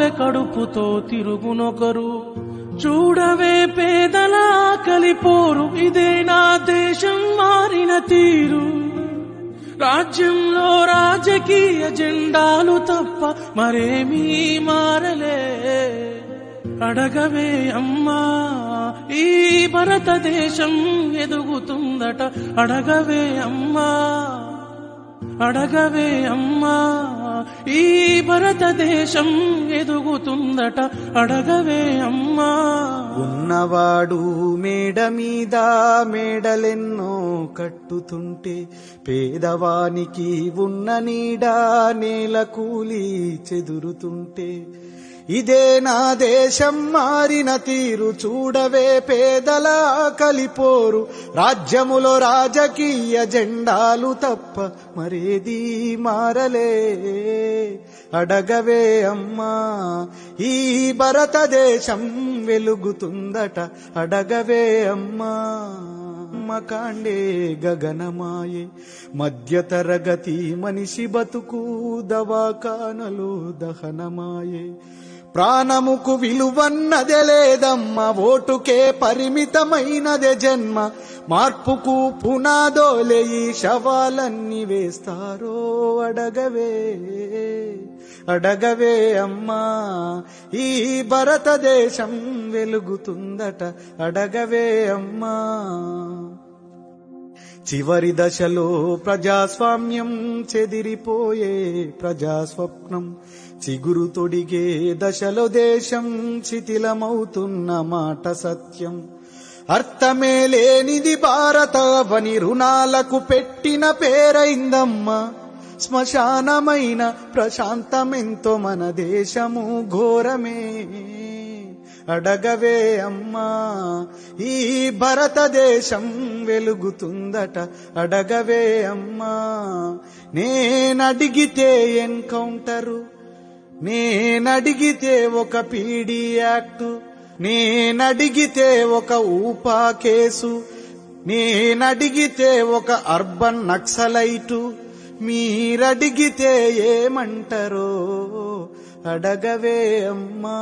ఆకలి కడుపుతో తిరుగునొకరు. చూడవే పేదల కలిపోరు. ఇదే నా దేశం మారిన తీరు. రాజ్యంలో రాజకీయ జెండాలు తప్ప మరేమీ మారలే. అడగవే అమ్మా ఈ భారతదేశం ఎదుగుతుందట. అడగవే అమ్మా. అడగవే అమ్మా ఈ భారతదేశం ఎదుగుతుందట. అడగవే అమ్మా. ఉన్నవాడు మేడ మీద మేడలెన్నో కట్టుతుంటే పేదవానికి ఉన్న నీడ నేల కూలి చెదురుతుంటే ఇదే నా దేశం మారిన తీరు చూడవే పేదల కలిపోరు రాజ్యములో రాజకీయ జెండాలు తప్ప మరేది మారలే. అడగవే అమ్మా ఈ భారతదేశం వెలుగుతుందట. అడగవే అమ్మా కాండే గగనమాయే. మధ్యతరగతి మనిషి బతుకు దవాఖానలు దహనమాయే. ప్రాణముకు విలువన్నదే లేదమ్మ ఓటుకే పరిమితమైనదే జన్మ. మార్పుకు పునాదోలే ఈ శవాలన్నీ వేస్తారో అడగవే అడగవే అమ్మా. ఈ భారతదేశం వెలుగుతుందట అడగవే అమ్మా. చివరి దశలో ప్రజాస్వామ్యం చెదిరిపోయే ప్రజాస్వప్నం. చిగురు తొడిగే దశలో దేశం శిథిలమవుతున్న మాట సత్యం. అర్థమే లేనిది భారత వని రుణాలకు పెట్టిన పేరైందమ్మా. శ్మశానమైన ప్రశాంతమెంతో మన దేశము ఘోరమే. అడగవే అమ్మా ఈ భారతదేశం వెలుగుతుందట. అడగవే అమ్మా నేనడిగితే ఎన్కౌంటరు నేనడిగితే ఒక పీడీ యాక్టు నేనడిగితే ఒక ఊపా కేసు నేనడిగితే ఒక అర్బన్ నక్సలైటు. మీరడిగితే ఏమంటారో అడగవే అమ్మా.